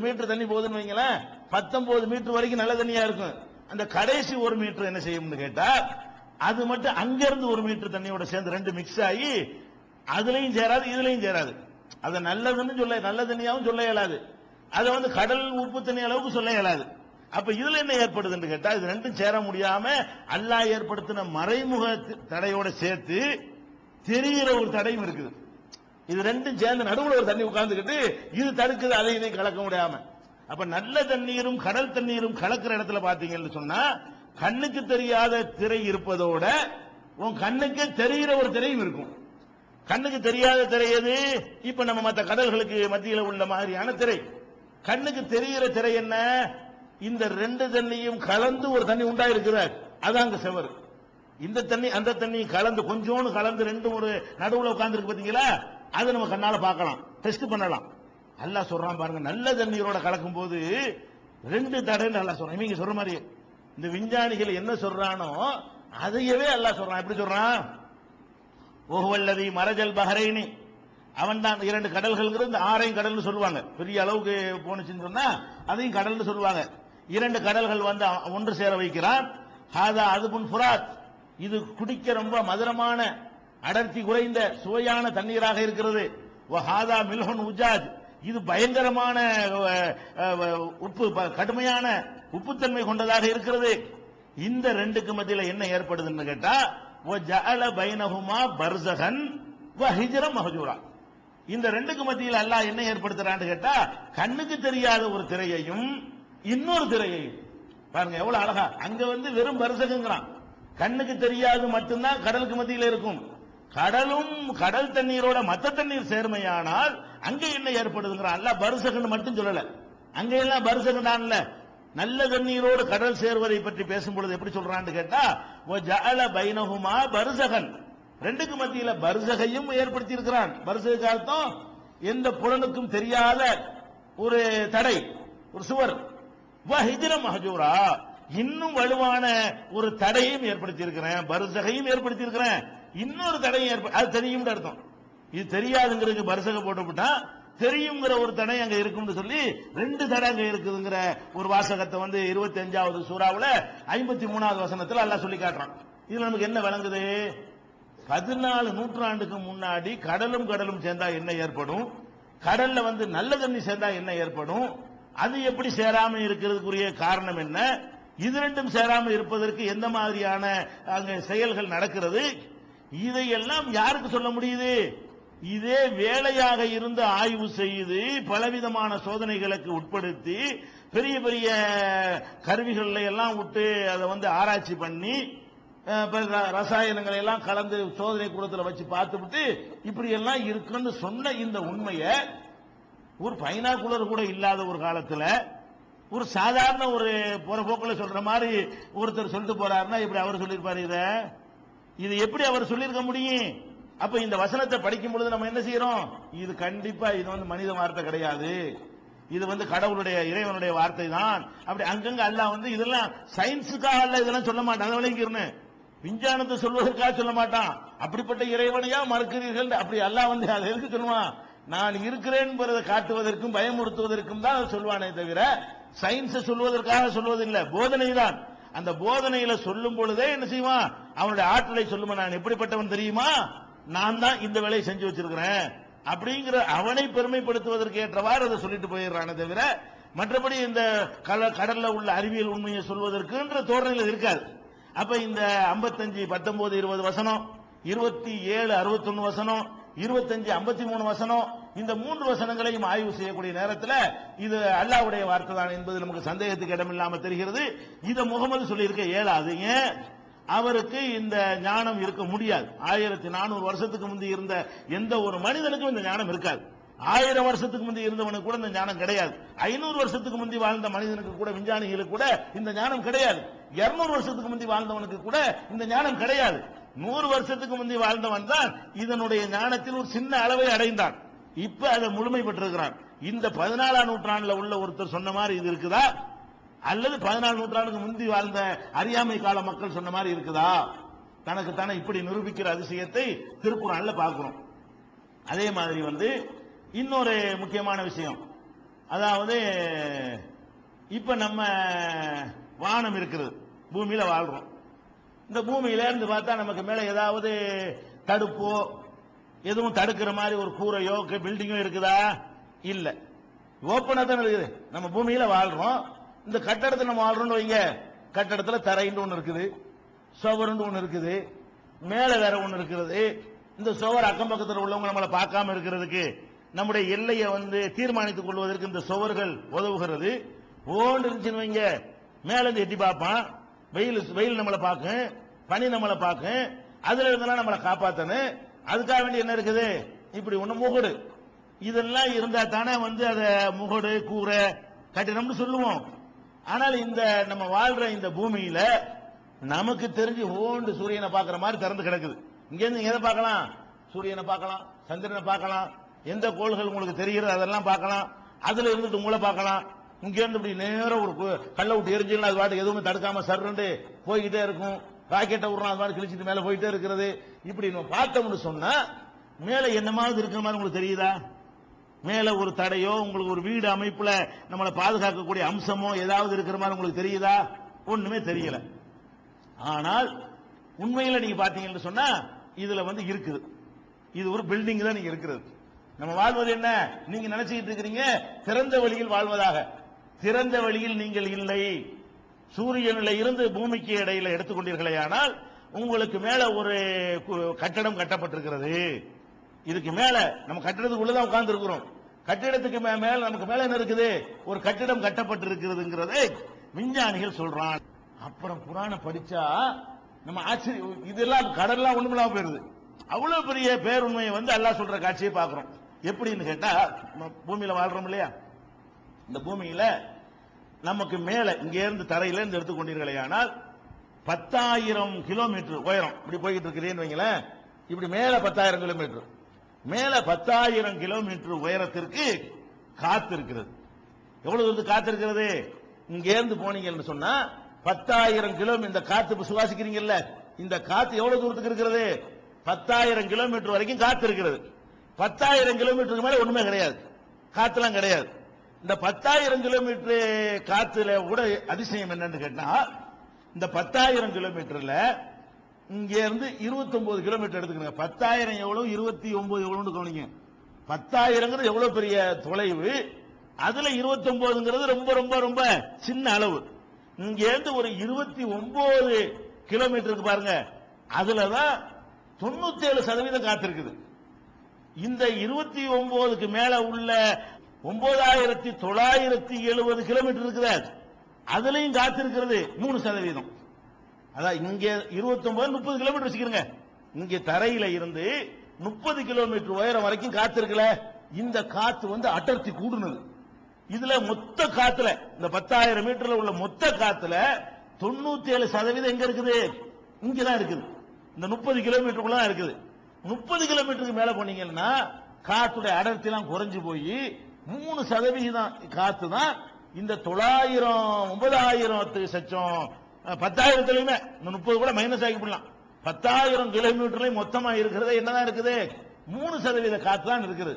Metre தண்ணி போகுதுன்னு வைங்களேன் பத்தொன்பது மீட்டர் வரைக்கும் நல்ல தண்ணியா இருக்கும். அந்த கடைசி ஒரு மீட்டர் என்ன செய்யும்னு கேட்டா அது மட்டும் அங்கிருந்து ஒரு மீட்டர் தண்ணியோட சேர்ந்து ரெண்டு மிக்ஸ் ஆகி அதுலயும் சேராது இதுலயும் சேராது. அதை நல்லதுன்னு சொல்ல நல்ல தண்ணியாவும் சொல்ல இயலாது. அதை வந்து கடல் உப்பு தண்ணி அளவுக்கு சொல்ல இயலாது. அப்ப இதுல என்ன ஏற்படுதுன்னு கேட்டா இது ரெண்டும் சேர முடியாம அல்லாஹ் ஏற்படுத்தின மறைமுக தடையோட சேர்த்து தெரிகிற ஒரு தடையும் இருக்குது. இது ரெண்டும் சேர்ந்து நடுவுல ஒரு தண்ணி உட்கார்ந்துக்கிட்டு இது தடுக்குது அதை இதை கலக்க முடியாம. அப்ப நல்ல தண்ணீரும் கடல் தண்ணீரும் கலக்கிற இடத்துல பாத்தீங்கன்னு சொன்னா கண்ணுக்கு தெரியாத திரை இருப்பதோட உன் கண்ணுக்கு தெரிகிற ஒரு திரையும் இருக்கும். கண்ணுக்கு தெரியாத திரை எது? இப்ப நம்ம மத்த கடல்களுக்கு மத்தியில உள்ள மாதிரியான திரை. கண்ணுக்கு தெரிகிற திரை என்ன? இந்த ரெண்டு தண்ணியும் கலந்து ஒரு தண்ணி உண்டாயிருக்கிறார். அதான் அங்க செவரு. இந்த தண்ணி அந்த தண்ணி கலந்து கொஞ்சோண்டு கலந்து ரெண்டும் ஒரு நடுவுல உட்கார்ந்து பாத்தீங்களா அதை நம்ம கண்ணால பார்க்கலாம். டெஸ்ட் பண்ணலாம். நல்லா சொல்றான் பாருங்க. நல்ல தண்ணீரோட கலக்கும் போது ரெண்டு தடைன்னு நல்லா சொல்றான். இவங்க சொல்ற மாதிரி இந்த விஞ்ஞானிகள் என்ன சொல்றானோ அதையவே அல்லாஹ் சொல்றான். எப்படி சொல்றான்? ஓஹுவல்லதி மரஜல் பஹரைனி. அவன் தான் இரண்டு கடல்கள்ங்கிறது இந்த ஆரையும் கடல்னு சொல்லுவாங்க. பெரிய அளவுக்கு போனுச்சுன்னு சொன்னா அதையும் கடல்னு சொல்லுவாங்க. இரண்டு கடல்கள் வந்து ஒன்று சேர வைக்கிறான். ஹாதா அதுபுன் ஃபுராத். இது குடிக்க ரொம்ப மதுரமான அடர்த்தி குறைந்த சுவையான தண்ணீராக இருக்கிறது. ஹாதா மில்ஹன் உஜாஜ். இது பயங்கரமான உப்பு கடுமையான உப்புத்தன்மை கொண்டதாக இருக்கிறது. இந்த ரெண்டுக்கு மத்தியில் என்ன ஏற்படுதுன்னு கேட்டா ஜஅல பைனஹுமா பர்சகன் வ ஹிஜ்ர மஹஜூரா. இந்த ரெண்டுக்கு மத்தியில் அல்லாஹ் என்ன ஏற்படுத்துறான்னு கேட்டா கண்ணுக்கு தெரியாத ஒரு திரையையும் இன்னொரு திரையையும். பாருங்க எவ்வளவு அழகா. அங்க வந்து வெறும் பரிசகங்கிறான் கண்ணுக்கு தெரியாது மட்டும்தான் கடலுக்கு மத்தியில் இருக்கும். கடலும் கடல் தண்ணீரோட மத்த தண்ணீர் சேர்மையானால் அங்க என்ன ஏற்படுதுங்கிற அல்ல பருசகன் மட்டும் சொல்லல. அங்க எல்லாம் பரிசகன் நல்ல தண்ணீரோடு கடல் சேர்வதை பற்றி பேசும்பொழுது எப்படி சொல்றான்னு கேட்டா "வ ஜஅல பைனஹுமா பர்சகன். ரெண்டுக்கு மத்தியில பருசகையும் ஏற்படுத்தி இருக்கிறான் பர்சகுக்கு எந்த புலனுக்கும் தெரியாத ஒரு தடை ஒரு சுவர். வ மஹஜூரா. இன்னும் வலுவான ஒரு தடையும் ஏற்படுத்தி இருக்கிறேன் பருசகையும் ஏற்படுத்தி இருக்கிறேன் இன்னொரு தடையும் ஏற்ப- அது தெரியும் அர்த்தம். இது தெரியாதுங்கிறதுக்கு பரிசக போட்டுவிட்டா தெரியுங்கிற ஒரு தடை அங்க இருக்கும்னு சொல்லி ரெண்டு தடை அங்க இருக்குதுங்கிற ஒரு வாசகத்தை வந்து இருபத்தி அஞ்சாவது சூறாவில் ஐம்பத்தி மூணாவது வசனத்தில் எல்லாம் சொல்லி காட்டுறான். இதுல நமக்கு என்ன விளங்குது? பதினாலு நூற்றாண்டுக்கு முன்னாடி கடலும் கடலும் சேர்ந்தா என்ன ஏற்படும்? கடல்ல வந்து நல்ல தண்ணி சேர்ந்தா என்ன ஏற்படும்? அது எப்படி சேராம இருக்கிறதுக்குரிய காரணம் என்ன? இது ரெண்டும் சேராம இருப்பதற்கு எந்த மாதிரியான அங்க செயல்கள் நடக்கிறது? இதையெல்லாம் யாருக்கு சொல்ல முடியுது? இதே வேலையாக இருந்து ஆய்வு செய்து பலவிதமான சோதனைகளுக்கு உட்படுத்தி பெரிய பெரிய கருவிகள்ல எல்லாம் விட்டு அதை வந்து ஆராய்ச்சி பண்ணி ர- ரசாயனங்களை எல்லாம் கலந்து சோதனை கூடத்தில் வச்சு பார்த்துவிட்டு இப்படி எல்லாம் இருக்குன்னு சொன்ன இந்த உண்மையை ஒரு பைனாகுலர் கூட இல்லாத ஒரு காலத்தில் ஒரு சாதாரண ஒரு போற போக்குல சொல்ற மாதிரி ஒருத்தர் சொல்லிட்டு போறாருன்னா இப்படி அவர் சொல்லியிருப்பாரு இதை? இது எப்படி அவர் சொல்லியிருக்க முடியும்? அப்ப இந்த வசனத்தை படிக்கும் பொழுது நம்ம என்ன செய்யறோம்? இது கண்டிப்பா இது வந்து மனித வார்த்தை கிடையாது. இது வந்து கடவுளுடைய இறைவனுடைய வார்த்தை தான். அப்படி அங்கங்க அல்லாஹ் வந்து இதெல்லாம் சயின்ஸுக்காக அல்ல இதெல்லாம் சொல்ல மாட்டான். அதை விளங்கிக்கிறேன் விஞ்ஞானத்தை சொல்வதற்காக சொல்ல மாட்டான். அப்படிப்பட்ட இறைவனையா மறுக்கிறீர்கள்? அப்படி அல்லாஹ் வந்து அதை எதுக்கு சொல்லுவான்? நான் இருக்கிறேன் என்பதை காட்டுவதற்கும் பயமுறுத்துவதற்கும் தான் சொல்வானே தவிர சயின்ஸை சொல்வதற்காக சொல்வதில்லை. போதனை தான் அந்த போதனையில சொல்லும் பொழுதே என்ன செய்வான்? அவனுடைய ஆற்றலை சொல்லுமா நான் எப்படிப்பட்டவன் தெரியுமா? நான் தான் இந்த வேலையை செஞ்சு வச்சிருக்கிறேன். அப்படிங்கிற அவனை பெருமைப்படுத்துவதற்கு ஏற்றவாறு அதை சொல்லிட்டு போயிடுறானே தவிர மற்றபடி இந்த கடல்ல உள்ள அறிவியல் உண்மையை சொல்வதற்குன்ற தோரணையில் இருக்காது. அப்ப இந்த 55 பத்தொன்பது இருபது வசனம் இருபத்தி ஏழு அறுபத்தொன்னு வசனம் இருபத்தஞ்சு ஐம்பத்தி மூணு வசனம் இந்த மூன்று வசனங்களையும் ஆய்வு செய்யக்கூடிய நேரத்தில் இது அல்லாஹ்வுடைய வார்த்தை தான் என்பது நமக்கு சந்தேகத்துக்கு இடமில்லாமல் தெரிகிறது. இதை முகமது சொல்லியிருக்க இயலாது. ஏன்? அவருக்கு இந்த ஞானம் இருக்க முடியாது. ஆயிரத்தி நானூறு வருஷத்துக்கு முந்தி இருந்த எந்த ஒரு மனிதனுக்கும் இந்த ஞானம் இருக்காது. ஆயிரம் வருஷத்துக்கு முந்தி இருந்தவனுக்கு கூட இந்த ஞானம் கிடையாது. ஐநூறு வருஷத்துக்கு முந்தி வாழ்ந்த மனிதனுக்கு கூட விஞ்ஞானிகளுக்கு கூட இந்த ஞானம் கிடையாது. இருநூறு வருஷத்துக்கு முந்தி வாழ்ந்தவனுக்கு கூட இந்த ஞானம் கிடையாது. நூறு வருஷத்துக்கு முந்தி வாழ்ந்தவன் தான் இதனுடைய ஞானத்தில் ஒரு சின்ன அளவை அடைந்தான். இப்ப அதை முழுமை பெற்றிருக்கிறான். இந்த பதினாலாம் நூற்றாண்டுல உள்ள ஒருத்தர் சொன்ன மாதிரி இது இருக்குதா? அல்லது பதினாலு நூற்றாண்டுக்கு முந்தி வாழ்ந்த அறியாமை கால மக்கள் சொன்ன மாதிரி இருக்குதா? தனக்கு தானே இப்படி நிரூபிக்கிற அதிசயத்தை திருக்குறள்ல பார்க்கிறோம். அதே மாதிரி வந்து இன்னொரு முக்கியமான விஷயம். அதாவது இப்ப நம்ம வானம் இருக்கிறது பூமியில வாழ்றோம். இந்த பூமியில இருந்து பார்த்தா நமக்கு மேல ஏதாவது தடுப்போ எதுவும் தடுக்கிற மாதிரி ஒரு கூரையோ பில்டிங்கோ இருக்குதா? இல்ல. ஓப்பனா தான் இருக்குது. நம்ம பூமியில வாழ்றோம். இந்த கட்டடத்தை நம்ம வாழ்றோம்னு வைங்க. கட்டடத்துல தரைன்னு ஒண்ணு இருக்குது. சுவருன்னு ஒண்ணு இருக்குது. மேல வேற ஒண்ணு இருக்கிறது. இந்த சுவர் அக்கம் பக்கத்தில் உள்ளவங்க நம்மளை பார்க்காம இருக்கிறதுக்கு நம்முடைய எல்லையை வந்து தீர்மானித்துக் கொள்வதற்கு இந்த சுவர்கள் உதவுகிறது. ஓண்டு இருந்துச்சுன்னு வைங்க. மேல இருந்து எட்டி பார்ப்பான். வெயில் வெயில் நம்மளை பார்க்கும். பனி நம்மளை பார்க்கும். அதுல இருந்தெல்லாம் நம்மளை காப்பாத்தணும். அதுக்காக வேண்டி என்ன இருக்குது? இப்படி ஒண்ணு முகடு. இதெல்லாம் இருந்தா தானே வந்து அதை முகடு கூரை கட்டிடம்னு சொல்லுவோம். ஆனால் இந்த நம்ம வாழ்ற இந்த பூமியில நமக்கு தெரிஞ்சு ஓண்டு சூரியனை பார்க்குற மாதிரி திறந்து கிடக்குது. இங்க இருந்து எதை பார்க்கலாம்? சூரியனை பார்க்கலாம் சந்திரனை பார்க்கலாம் எந்த கோள்கள் உங்களுக்கு தெரிகிறது அதெல்லாம் பார்க்கலாம். அதுல இருந்துட்டு உங்களை பார்க்கலாம். இங்கேருந்து இப்படி நேரம் ஒரு கள்ள கல்லை விட்டு எரிஞ்சுன்னா அது பாட்டு எதுவுமே தடுக்காம சர்றண்டு போய்கிட்டே இருக்கும். ராக்கெட்டை விடுறோம் அது மாதிரி கிழிச்சிட்டு மேலே போயிட்டே இருக்கிறது. இப்படி நம்ம பார்த்தோம்னு சொன்னா என்ன என்னமாவது இருக்கிற மாதிரி உங்களுக்கு தெரியுதா? மேலே ஒரு தடையோ உங்களுக்கு ஒரு வீடு அமைப்பில் நம்மளை பாதுகாக்கக்கூடிய அம்சமோ ஏதாவது இருக்கிற மாதிரி உங்களுக்கு தெரியுதா? ஒன்றுமே தெரியல. ஆனால் உண்மையில் நீங்க பார்த்தீங்கன்னு சொன்னா இதுல வந்து இருக்குது. இது ஒரு பில்டிங் தான் நீங்க இருக்கிறது. நம்ம வாழ்வது என்ன? நீங்க நினைச்சுக்கிட்டு இருக்கிறீங்க திறந்த வழியில் வாழ்வதாக. திறந்த வழியில் நீங்கள் இல்லை. சூரியனில் இருந்து பூமிக்கு இடையில எடுத்துக்கொண்டீர்களே ஆனால் உங்களுக்கு மேல ஒரு கு- கட்டடம் கட்டப்பட்டிருக்கிறது. இதுக்கு மேல நம்ம கட்டிடத்துக்குள்ளதான் உட்கார்ந்து இருக்கிறோம் கட்டிடத்துக்கு மே- மேல நமக்கு மேல என்ன இருக்குது? ஒரு கட்டிடம் கட்டப்பட்டிருக்கிறதுங்கிறது விஞ்ஞானிகள் சொல்றான். அப்புறம் புராணம் படிச்சா நம்ம ஆச்சரியம் இதெல்லாம் கடல்லாம் ஒண்ணுமில்லாம போயிருது. அவ்வளவு பெரிய பேருண்மையை வந்து அல்லாஹ் சொல்ற காட்சியை பாக்குறோம் எப்படின்னு கேட்டா நம்ம பூமியில வாழ்றோம் இல்லையா? இந்த பூமியில நமக்கு மேல இங்க இருந்து தரையில இருந்து எடுத்துக்கொண்டீர்களே ஆனால் பத்தாயிரம் கிலோமீட்டர் உயரம். இப்படி போய்கிட்டு இருக்கிறேன்னு வைங்களேன். இப்படி மேல பத்தாயிரம் கிலோமீட்டர். மேல பத்தாயிரம் கிலோமீட்டர் உயரத்திற்கு காத்து இருக்கிறது. எவ்வளவு தூரத்து காத்திருக்கிறது இங்க இருந்து போனீங்கன்னு சொன்னா பத்தாயிரம் கிலோமீட்டர் இந்த காத்து சுவாசிக்கிறீங்கல்ல இந்த காத்து எவ்வளவு தூரத்துக்கு இருக்கிறது? பத்தாயிரம் கிலோமீட்டர் வரைக்கும் காத்து இருக்கிறது. பத்தாயிரம் கிலோமீட்டருக்கு மேல ஒண்ணுமே கிடையாது. காத்துலாம் கிடையாது. இந்த பத்தாயிரம் கிலோமீட்டர் காத்துல கூட அதிசயம் என்னன்னு கேட்டா இந்த பத்தாயிரம் கிலோமீட்டர்ல இங்க இருந்து 29 கிலோமீட்டர் எடுத்துக்கணும் பத்தாயிரம் எவ்வளவு? இருபத்தி ஒன்பது எவ்வளவுன்னு கவனிங்க. பத்தாயிரங்கிறது எவ்வளவு பெரிய தொலைவு? அதுல 29ங்கிறது ரொம்ப ரொம்ப ரொம்ப சின்ன அளவு. இங்க இருந்து ஒரு இருபத்தி ஒன்பது கிலோமீட்டருக்கு பாருங்க. அதுலதான் தொண்ணூத்தி ஏழு சதவீதம் காத்திருக்குது. இந்த இருபத்தி ஒன்பதுக்கு மேல உள்ள ஒன்பதாயிரத்தி தொள்ளாயிரத்தி எழுபது கிலோமீட்டர் இருக்குது அதுலயும் காத்திருக்கிறது மூணு சதவீதம். அதான் இங்க 29 முப்பது கிலோமீட்டர் வச்சுக்கிறங்க இங்க தரையில இருந்து முப்பது கிலோமீட்டர் உயரம் வரைக்கும் காத்திருக்கல. இந்த காத்து வந்து அடர்த்தி கூடுனது. இதுல மொத்த காத்துல இந்த பத்தாயிரம் மீட்டர்ல உள்ள மொத்த காத்துல தொண்ணூத்தி ஏழு சதவீதம் எங்க இருக்குது? இங்கதான் இருக்குது. இந்த முப்பது கிலோமீட்டருக்குள்ள இருக்குது. முப்பது கிலோமீட்டருக்கு மேல போனீங்கன்னா காத்துடைய அடர்த்தி எல்லாம் குறைஞ்சு போய் மூணு சதவிகிதம் காத்து தான் இந்த தொள்ளாயிரம் ஒன்பதாயிரத்து சச்சம் பத்தாயிரத்துலயுமே இந்த முப்பது கூட மைனஸ் ஆகி போடலாம். பத்தாயிரம் கிலோமீட்டர்லயும் மொத்தமா இருக்கிறது என்னதான் இருக்குது? மூணு சதவீத காத்து தான் இருக்குது.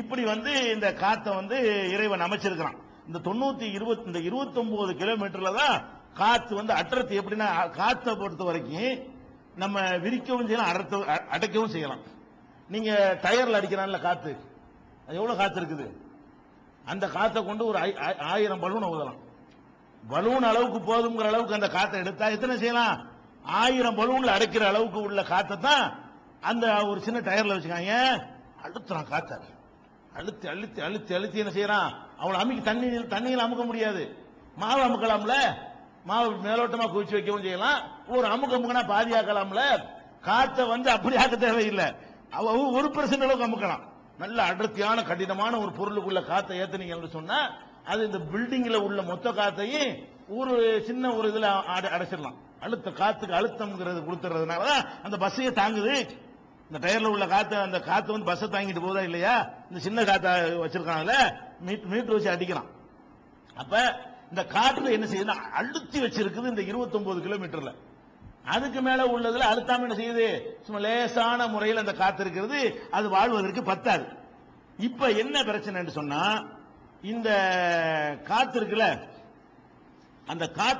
இப்படி வந்து இந்த காத்தை வந்து இறைவன் அமைச்சிருக்கிறான். இந்த தொண்ணூத்தி இருபத்தி இந்த இருபத்தி ஒன்பது கிலோமீட்டர்ல தான் காத்து வந்து அடர்த்தி. எப்படின்னா காத்தை பொறுத்த வரைக்கும் நம்ம விரிக்கவும் செய்யலாம் அடர்த்த அடைக்கவும் செய்யலாம். நீங்க டயர்ல அடிக்கிறான்ல காத்து. அது எவ்வளவு காத்து இருக்குது? அந்த காத்தை கொண்டு ஒரு ஐ- ஆயிரம் பலூன் ஊதலாம். பலூன் அளவுக்கு போதுங்கிற அளவுக்கு அந்த காத்தை எடுத்தா எத்தனை செய்யலாம்? ஆயிரம் பலூன்ல அடைக்கிற அளவுக்கு உள்ள காத்தை தான் அந்த ஒரு சின்ன டயர்ல வச்சுக்காங்க. அழுத்துறான் காத்த. அழுத்தி அழுத்தி அழுத்தி அழுத்தி என்ன செய்யறான்? அவளை அமுக்கி தண்ணி தண்ணியில் அமுக்க முடியாது. மாவு அமுக்கலாம்ல? மாவு மேலோட்டமா குவிச்சு வைக்கவும் செய்யலாம். ஒரு அமுக்க அமுக்கினா பாதி ஆக்கலாம்ல காத்த வந்து அப்படி ஆக்க தேவையில்லை. அவ ஒரு பெர்சன்ட் அளவுக்கு அமுக்கலாம். நல்ல அடர்த்தியான கடினமான ஒரு பொருளுக்குள்ள காத்தை ஏத்துனீங்கன்னு சொன்னா அது இந்த பில்டிங்ல உள்ள மொத்த காத்தையும் ஒரு சின்ன ஒரு இதுல அடை- அடைச்சிடலாம். அழுத்த காத்துக்கு அழுத்தம்ங்கிறது கொடுத்துறதுனால அந்த பஸ்ஸையே தாங்குது. இந்த டயர்ல உள்ள காத்து அந்த காத்து வந்து பஸ்ஸை தாங்கிட்டு போதா இல்லையா? இந்த சின்ன காத்த வச்சிருக்காங்கல்ல மீட்டர் மீட்டர் வச்சு அடிக்கிறான் அப்ப இந்த காற்று என்ன செய்யுதுன்னா அழுத்தி வச்சிருக்குது இந்த 29 கிலோமீட்டர்ல அதுக்கு மேல உள்ளதுல அழுத்தாம என்ன செய்யுது? சும்மா லேசான முறையில் அந்த காத்து இருக்கிறது. அது வாழ்வதற்கு பத்தாது. இப்ப என்ன பிரச்சனைன்னு சொன்னா இந்த காத்து இருக்குல்ல அந்த காத்து